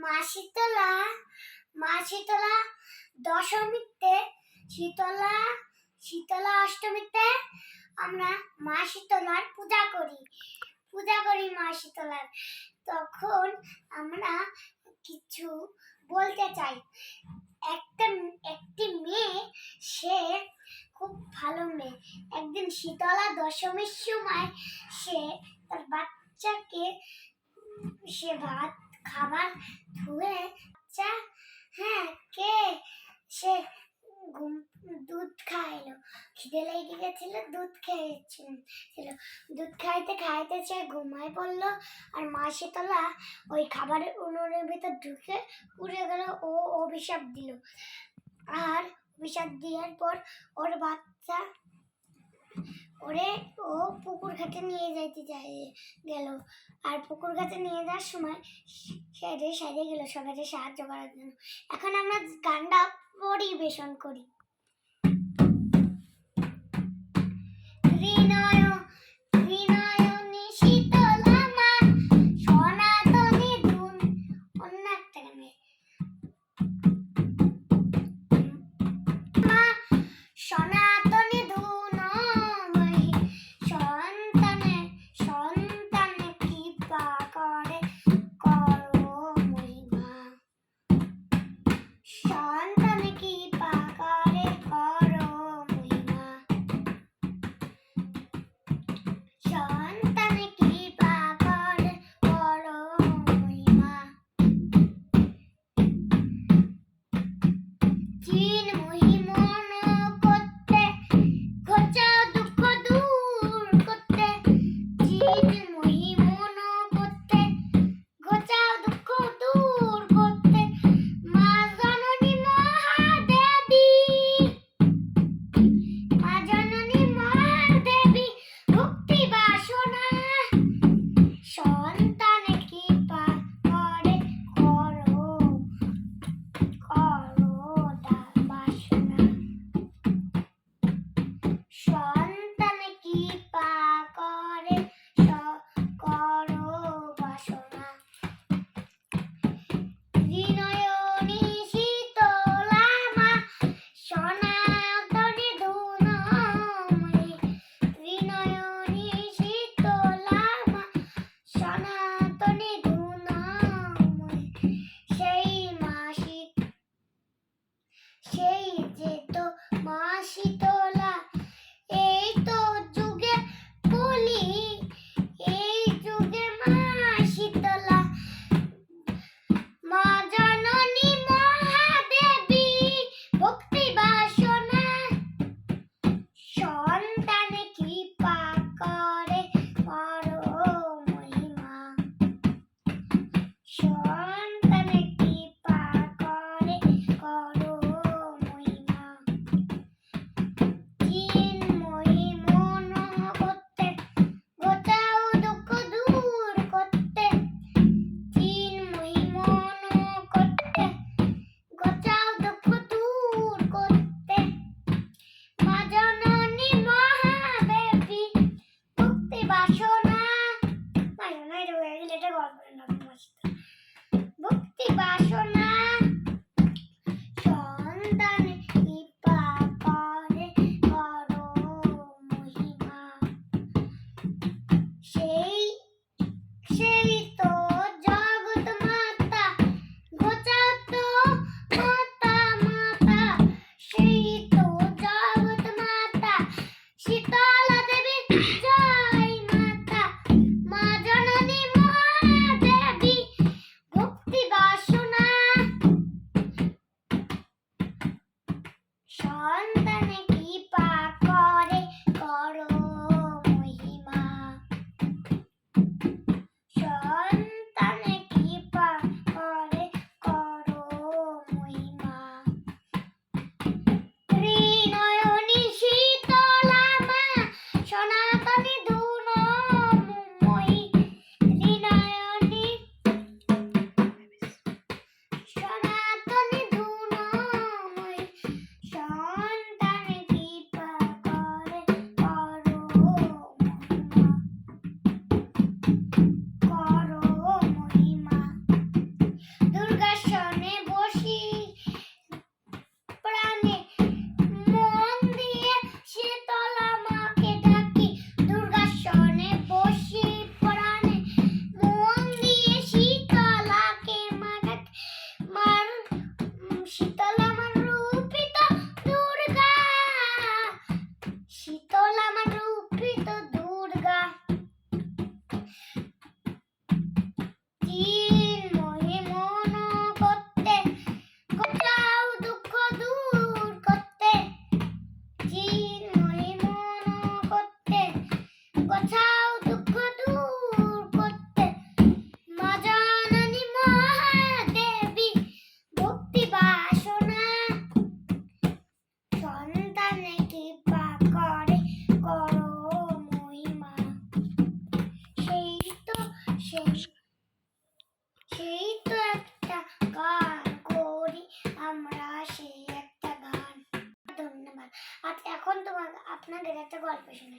মা শীতলা মা শীতলা দশমীতে, শীতলা শীতলা অষ্টমীতে আমরা মা শীতলার পূজা করি। পূজা করি মা শীতলার তখন আমরা কিছু বলতে চাই। একটা, একটি মেয়ে, সে খুব ভালো মেয়ে। একদিন শীতলা দশমীর সময় সে তার বাচ্চাকে, সে ভাত, খাবার ধুয়ে বাচ্চা হ্যাঁ কে? সে ঘুম, দুধ খাইলো। খিদে লেগে গেছিল, দুধ খেয়েছিল। দুধ খাইতে খাইতে সে ঘুমায় পড়ল আর মা শীতলা ওই খাবারের উনুনের ভিতর ঢুকে পুড়ে গেল। ও অভিশাপ দিল। আর অভিশাপ দেওয়ার পর ওর বাচ্চা ওরে, ও পুকুর ঘাটে নিয়ে যাইতে চাই গেল। আর পুকুর ঘাটে নিয়ে যাওয়ার সময় সাইডে সাইডে গেল সবাইকে সাহায্য করার জন্য। এখন আমরা গানটা পরিবেশন করি। সেই তো একটা গান করি, আমরা সেই একটা গান। ধন্যবাদ। আর এখন তোমার আপনাদের একটা গল্প শুনে